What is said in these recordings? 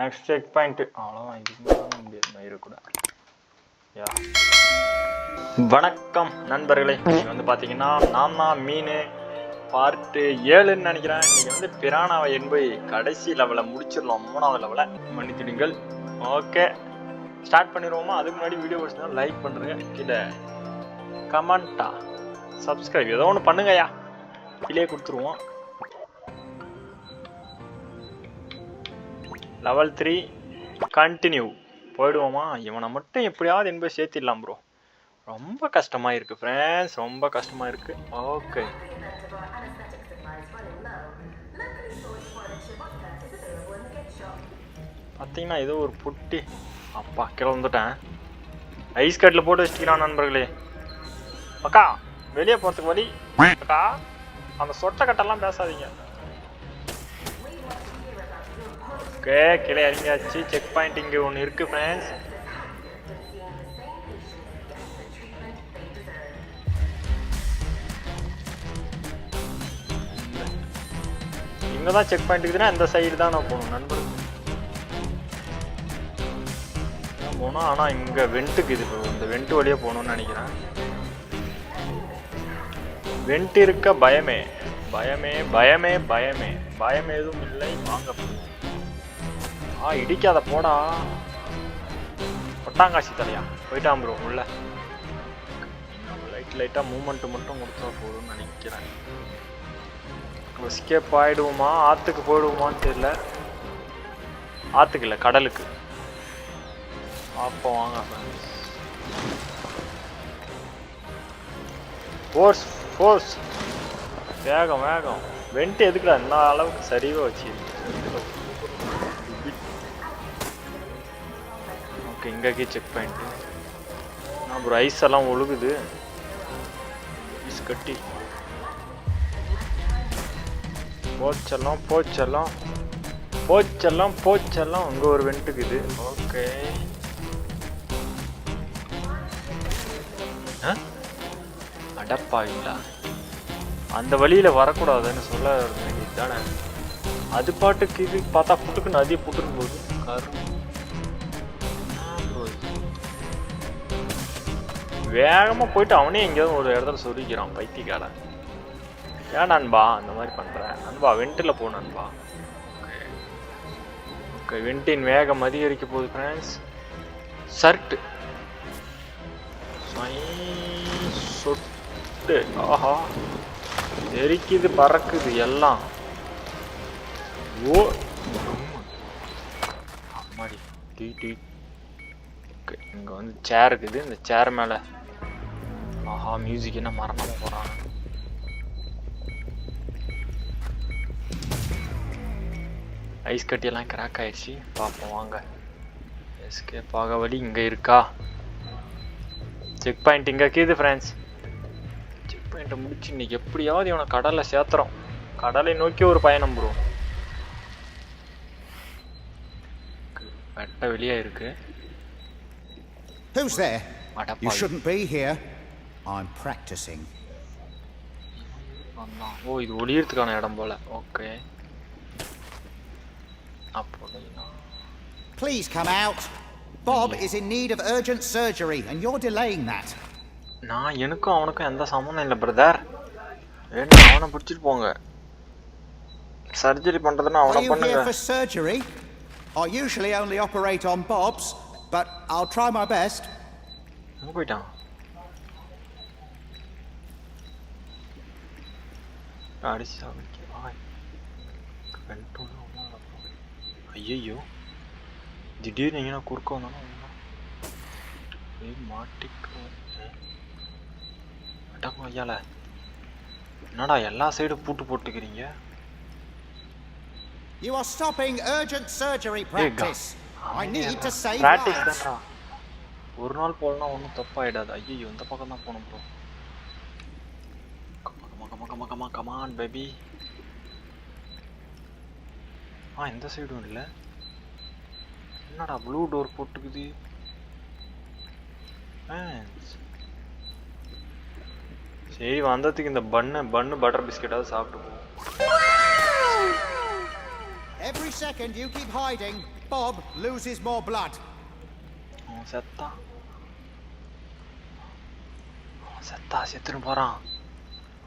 Next check point அவ்வளோதான் இதுக்கு மேலே பண்ண முடியாது. மயிறு கூட. யா. வணக்கம் நண்பர்களே. இன்னைக்கு வந்து பார்த்தீங்கன்னா நான் தான் மீன் பார்ட்டு ஏழுன்னு நினைக்கிறேன். நீங்கள் வந்து பிரானாவை என்பது கடைசி லெவலை முடிச்சிடலாம். மூணாவது லெவலை மன்னித்துடுங்கள். ஓகே. ஸ்டார்ட் பண்ணிடுவோமா? அதுக்கு முன்னாடி வீடியோ பிடிச்சிருந்தா லைக் பண்ணுறேங்க கீழே கமெண்ட்டா சப்ஸ்கிரைப் ஏதோ ஒன்று பண்ணுங்கய்யா கீழே கொடுத்துருவோம். லெவல் த்ரீ கண்டினியூ போயிடுவோமா? இவனை மட்டும் எப்படியாவது என்பது சேர்த்திடலாம் ப்ரோ ரொம்ப கஷ்டமாக இருக்குது ஃப்ரெண்ட்ஸ் ரொம்ப கஷ்டமாக இருக்குது ஓகே பார்த்தீங்கன்னா ஏதோ ஒரு புட்டி. அப்பா கீழே வந்துட்டேன் ஐஸ் கட்டில் போட்டு வச்சுக்கிறான் நண்பர்களே? அக்கா வெளியே போகிறதுக்கு வழி? அக்கா அந்த சொட்டை கட்டெல்லாம் பேசாதீங்க. ஓகே கீழே இறங்கியாச்சு. செக் பாயிண்ட் இங்கே ஒன்று இருக்குது ஃப்ரெண்ட்ஸ் இங்கே தான் செக் பாயிண்ட் இருக்குதுன்னா இந்த சைடு தான் நான் போகணும் நண்பர்கள் இதான் போகணும் ஆனால் இங்கே வெண்ட்டுக்கு இது இந்த வெண்ட்டு வழியாக போகணும்னு நினைக்கிறேன். வெண்ட் இருக்க பயமே பயமே பயமே பயமே. பயம் எதுவும் இல்லை. வாங்க போகணும் ஆ இடிக்காத போடா. கொட்டாங்காசி தலையா? போயிட்டான் ப்ரோ உள்ள. லைட் லைட்டாக மூமெண்ட் மட்டும் கொடுத்தா போதும்னு நினைக்கிறேன். எஸ்கேப் ஆயிடுவோமா? ஆற்றுக்கு போயிடுவோமான்னு தெரியல. ஆற்றுக்கு இல்லை கடலுக்கு. அப்போ வாங்க ஃபோர்ஸ் ஃபோர்ஸ் வேகம் வேகம். வெண்ட் எதுக்குடா என்ன அளவுக்கு சரிவாக வச்சு ஓகே இங்கே செக் பாயிண்ட்டு அப்புறம் ஐஸ் எல்லாம் ஒழுகுது. ஐஸ் கட்டி. போச்செல்லாம் போச்செல்லாம். போச்செல்லாம் போச்செல்லாம். அங்கே ஒரு வெண்ட்டுக்குது ஓகே. அடப்பாவிங்களா. அந்த வழியில் வரக்கூடாதுன்னு சொல்ல வேண்டியது தானே அது பாட்டுக்கு இது பார்த்தா புட்டுக்கு நதியை புட்டுக்கு போகுது. கரு வேகமாக போயிட்டு அவனே எங்கேயாவது ஒரு இடத்துல சொருக்கிறான் பைத்தியக்காரன். ஏன் நண்பா அந்த மாதிரி பண்ணுறேன் நண்பா வெண்ட்டில் போ நண்பா. ஓகே. வெண்டின் வேகம் அதிகரிக்க போகுது ஃப்ரெண்ட்ஸ் சர்ட்டு. சொட்டு. ஆஹா. எரிக்குது பறக்குது எல்லாம். ஓ அம்மாடி. Tea tea. ஓகே இங்கே வந்து சேர் இருக்குது. இந்த சேர் மேலே ஆஹா மியூசிக் என்ன மரணமாக போகிறாங்க ஐஸ் கட்டியெல்லாம் கிராக் ஆயிடுச்சு. பார்ப்போம் வாங்க. எஸ்கேப் ஆக வழி இங்கே இருக்கா? செக் பாயிண்ட் இங்கே இருக்குது ஃப்ரெண்ட்ஸ் செக் பாயிண்ட்டை முடிச்சு இன்னைக்கு எப்படியாவது இவனை கடலில் சேர்த்துறோம். கடலை நோக்கி ஒரு பயணம் ப்ரோ வெட்ட வெளியே இருக்கு. Who's there? You shouldn't be here. I'm practicing. ஓ இது ஒளியறதுக்கான இடம் போல ஓகே அப்போ Please come out. Bob is in need of urgent surgery, and you're delaying that. நான் எனக்கும் அவனுக்கும் எந்த சம்மந்தம் இல்லை பிரதர் வேணும் அவனை பிடிச்சிட்டு போங்க சர்ஜரி பண்ணுறதுன்னா Are அவனை you பண்ணுங்க here for surgery? I usually only operate on Bob's, but I'll try my best. எங்கே போயிட்டான் அடிச்சு சாப்பிட்டு ஐயோ திடீர்னு எங்கன்னா குறுக்க வந்தாலும் மாட்டிக்கோ அடக்கும் ஐயால என்னடா எல்லா சைடும் பூட்டு போட்டுக்கிறீங்க You are stopping urgent surgery practice. I need to save lives. ஒரு நாள் போலனா ஒன்றும் தப்பாயிடாது ஐயோ இந்த பக்கம் தான் போகணும் bro come come come come come on baby ஆ இந்த சைடும் இல்லை. என்னடா ப்ளூ டோர் போட்டுக்குது. சரி வந்ததுக்கு இந்த பண்ணு பண்ணு பட்டர் பிஸ்கெட்டாவது சாப்பிட்டு போவோம் Every second you keep hiding, Bob loses more blood. அவன் செத்தா செத்துன்னு போறான்.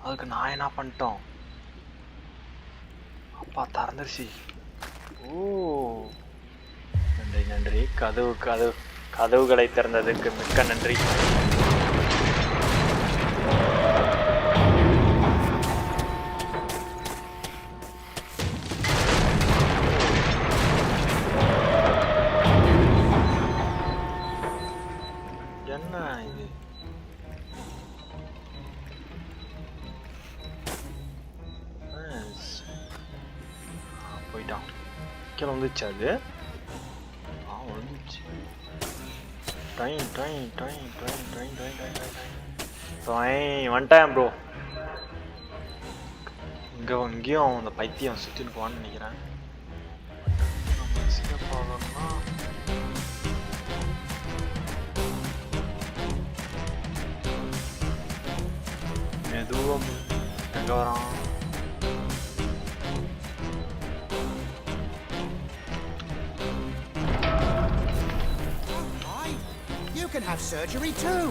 அதுக்கு நான் என்ன பண்ணிட்டோம்? அப்பா திறந்துருச்சு. ஓ. நன்றி நன்றி. கதவு கதவு கதவுகளை திறந்ததுக்கு மிக்க நன்றி. சீக்கிரம் வந்துச்சு அது ஆ வந்துச்சு time time time time time time time time time வந்துட்டேன் ப்ரோ இங்கே இங்கேயும் அந்த பைத்தியம் சுற்றிட்டு போவான்னு நினைக்கிறேன். நம்ம escape ஆகணும்னா வரான்? Can have surgery too.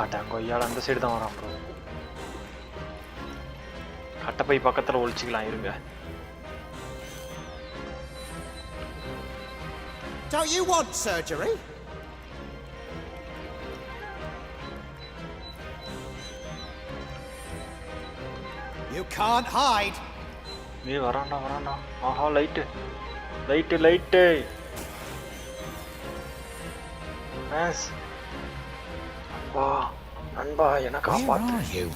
ஆட்டாங்க ஐயாள் அந்த சைடு தான் வரான் ப்ரோ கட்டப்பை பக்கத்துல ஒழிச்சுக்கலாம் இருங்க Don't you want surgery? You can't hide. நீ வரான்டா வரான்டா ஆஹா லைட்டு லைட்டு லைட்டு மேஸ் நண்பா நண்பா என்ன Where காப்பாத்து are you?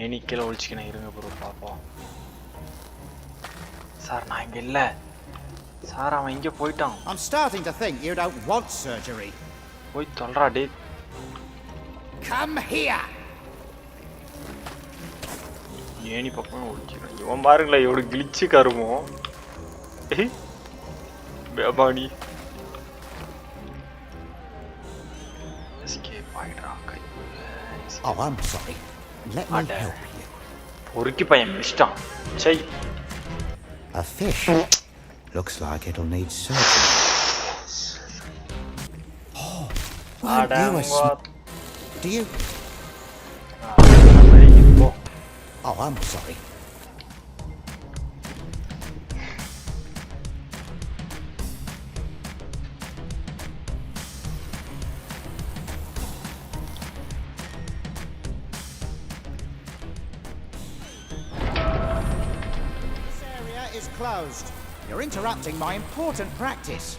ஏனி கீழே ஒழிச்சுக்கணும் இருங்க ப்ரோ பாப்போம் சார் நான் இங்க இல்ல சார் அவன் இங்க போயிட்டான் I'm starting to think you don't want surgery. போய் சொல்றா டே Come here. ஏனி பக்கம் ஒழிச்சுக்கணும் இவன் பாருங்களேன் எவ்வளவு கிழிச்சு கருமோ ஏய், பேபாடி escape ஆயிடுறா guy Oh, I'm sorry. Let me Ada. help you. பொறுக்கி பையன் மிச்சிட்டான் சை A fish. Looks like it'll need surgery. Oh, weren't you a you? Oh, I'm sorry. This area is closed. You're interrupting my important practice.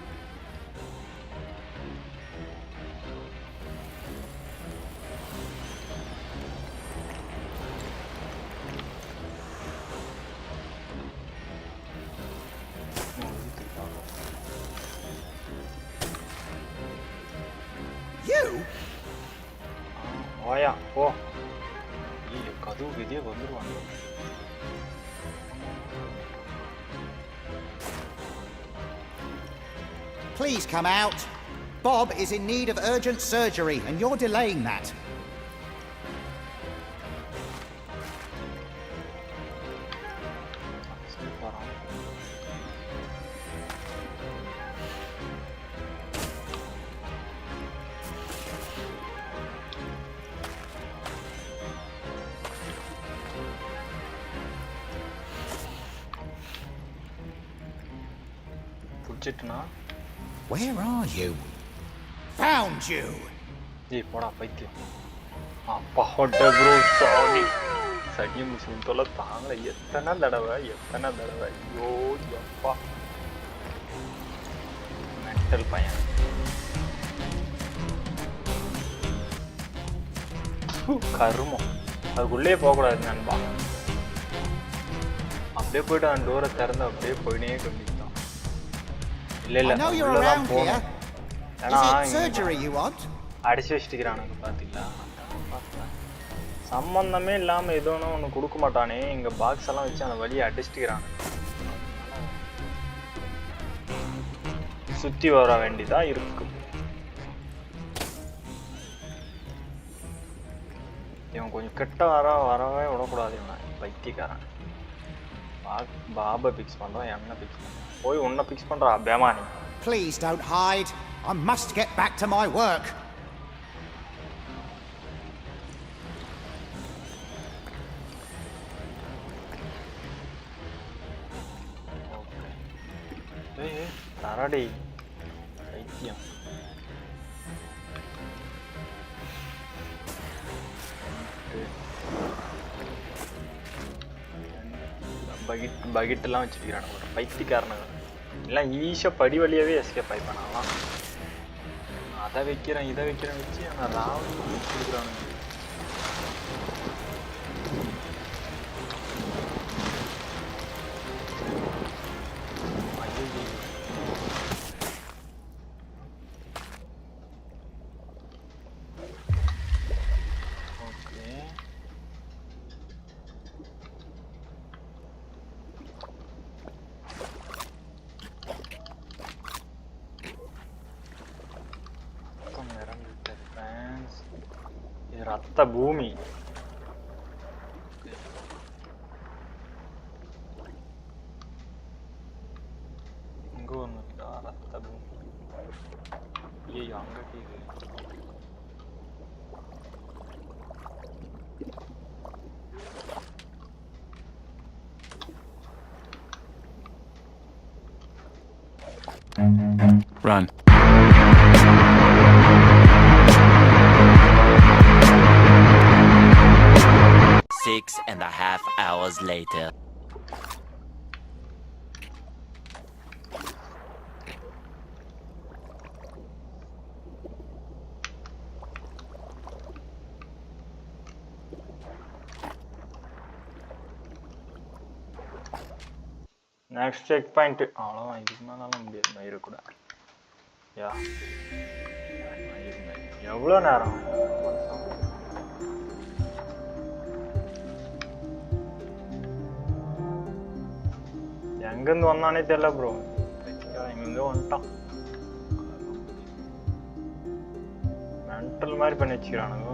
You? வாயா போ ஐயோ கதவு இதே வந்துருவாங்க Please come out. Bob is in need of urgent surgery, and you're delaying that. பிடிச்சிட்டுனா? Where are you? Found you. ஏய் போடா பைத்தியம். அப்பா ஹோட்ட ப்ரோ சாரி சனி முஸ்லிம் தொலை தாங்கல. எத்தனை தடவை எத்தனை தடவை? ஐயோ எப்பா. மென்டல் பையன். கருமம். அதுக்குள்ளே போகக்கூடாது நண்பா. அப்படியே போயிட்டு அந்த டோரை திறந்து அப்படியே போயினே கொண்டிருந்தான் இல்ல இல்ல உள்ளதான் போகணும். ஏன்னா surgery you want? அடிச்சு வச்சுக்கிறானுங்க பாத்தீங்களா. சம்பந்தமே இல்லாம ஏதோ ஒன்று கொடுக்க மாட்டானே. இங்க பாக்ஸ் எல்லாம் வச்சு அந்த வழியை அடிச்சுக்கிறானு சுத்தி வர வேண்டியதா இருக்கு. இவன் கொஞ்சம் கிட்ட வர வரவே விடக்கூடாது இவன். பைத்தியக்காரன் பாபை பிக்ஸ் பண்றான் என்ன பிக்ஸ் பண்றான் போய் உன்னை பிக்ஸ் பண்றா பேமானி Please don't hide. I must get back to my work. ஏய் தரடி பகிட் பகிட்டெல்லாம் வச்சுக்கிறானுங்க ஒரு பைத்தியக்காரனுங்க எல்லாம் ஈஸியாக படி வழியாகவே எஸ்கேப் ஆகி பண்ணலாம் அதை வைக்கிறேன் இதை வைக்கிறேன் வச்சு ஆனால் ராவணன் கொடுக்குறானுங்க ரத்த பூமி இங்க ஒன்று இருக்கா ரத்த பூமி ஐயோ அங்க கேக்குது Run. Hours later. Next check point அவ்வளோதான் இதுக்கு மேலாம் முடியாது மயிறு கூட யா எவ்வளோ நேரம் எங்கேருந்து வந்தானே தெரியல ப்ரோ எங்கேருந்தோ வந்துட்டான் மென்டல் மாதிரி பண்ணி வச்சுக்கிறானுங்க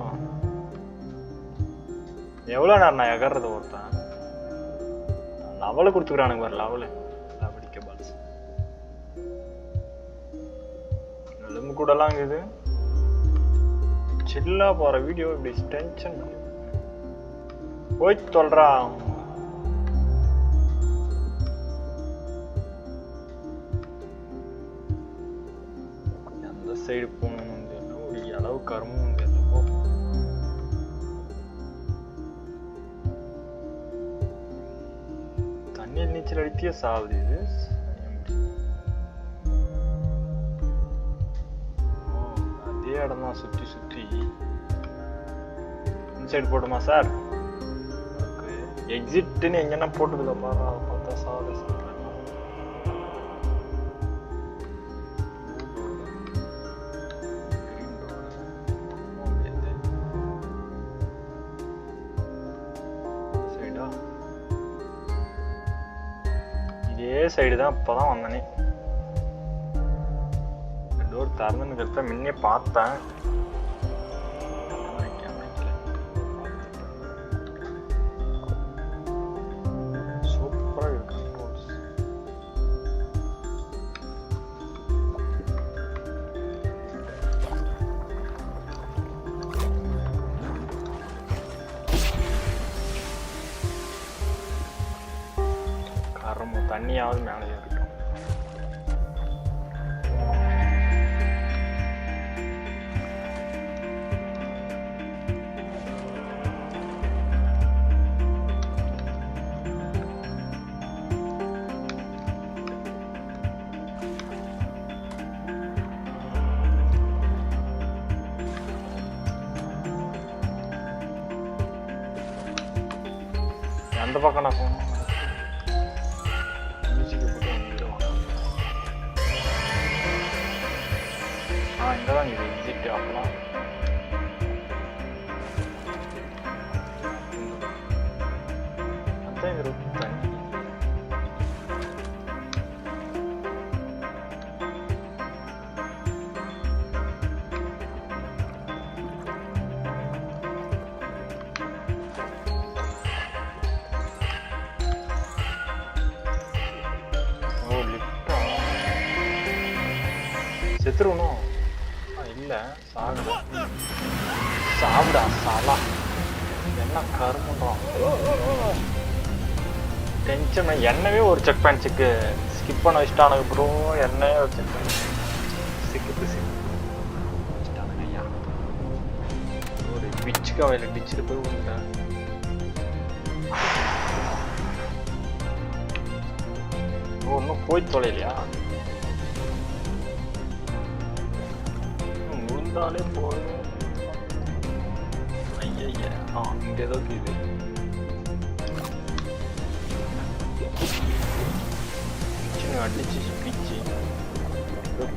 எவ்வளோ நேரம் நான் எகறது ஒருத்தன் லெவலு கொடுத்துக்கிறானுங்க பாரு லெவலு லெவடிக்க பால்ஸ் எலும்பு கூடலாம் இருக்குது சில்லா போற வீடியோ இப்படி டென்ஷன் போய் சொல்கிறான் சைடு போகணும் தெரியல ஒரு அளவு கருமும் தெரியல போ தண்ணீர் நீச்சல் அடித்தே சாவுது இது. அதே இடம் தான் சுற்றி சுற்றி இந்த சைடு போட்டுமா சார் எக்ஸிட்னு எங்கன்னா போட்டுக்கலாம்? பாரு இதே சைடு தான் அப்பதான் வந்தனே. டோர் திறந்துன்னு முன்னே பார்த்தேன். ആണ് ഞാൻ എടുക്കുന്നത് அந்த பக்கம் நான் போகணும் ஆ இங்கே தான் இது எக்ஸிட் சாவுடா என்ன கருமன்றான் டென்ஷன் என்னவே ஒரு செக் பாயிண்ட்ஸுக்கு ஸ்கிப் பண்ண வச்சுட்டானுங்க ப்ரோ என்னவே ஒரு செக் பாயிண்ட் சிக்கிப்பு சிக்கிப்பு வச்சுட்டானுங்க ஐயா ஒரு பிச்சுக்கு அவையில் டிச்சில் போய் விழுந்தேன் ஒன்றும் போய் தொலைலையா இன்னும் விழுந்தாலே போதும் ஐயா ஆ இங்கே ஏதோ இது அடிச்சு பிச்சு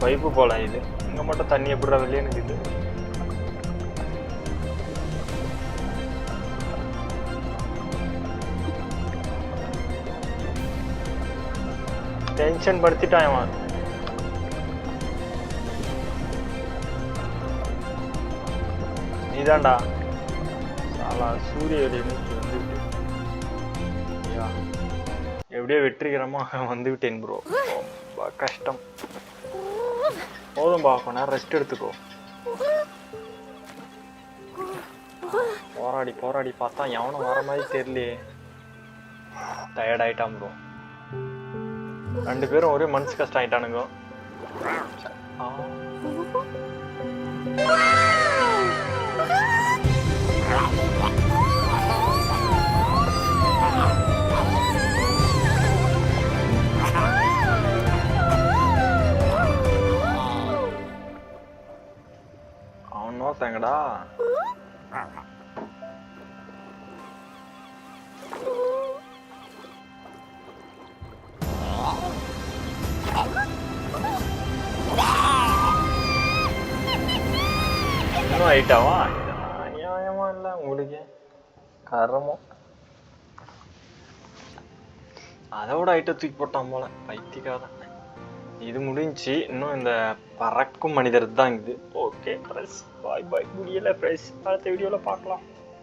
பைப்பு போல இது இங்கே மட்டும் தண்ணி எப்படிடா வெளியே இருக்குது டென்ஷன் படுத்திட்டான் அவன் நீதான்டா. சாலா சூரிய ஒளி வந்துவிட்டு ஐயா எப்படியோ வெற்றிகரமாக வந்துவிட்டேன் ப்ரோ ரொம்ப கஷ்டம். போதும்பா கொஞ்ச நேரம் ரெஸ்ட் எடுத்துக்கோ. போராடி போராடி பார்த்தா எவனும் வர மாதிரி தெரியலையே. டயர்ட் ஆயிட்டான் ப்ரோ ரெண்டு பேரும் ஒரே மனசு கஷ்டம் ஆயிட்டானுங்க. அவன் நோத்தாங்கடா இன்னும் ஹைட்டாவா நியாயமா இல்லை உங்களுக்கு? கரமம். அதோட ஹைட்டை தூக்கி போட்டான் போல. பைத்தியக்காரன். இது முடிஞ்சுச்சு இன்னும் இந்த பறக்கும் மனிதர் தான் இது. ஓகே ஃப்ரெண்ட்ஸ் பாய் பாய் முடியல ஃப்ரெண்ட்ஸ் அடுத்த வீடியோவில் பார்க்கலாம்.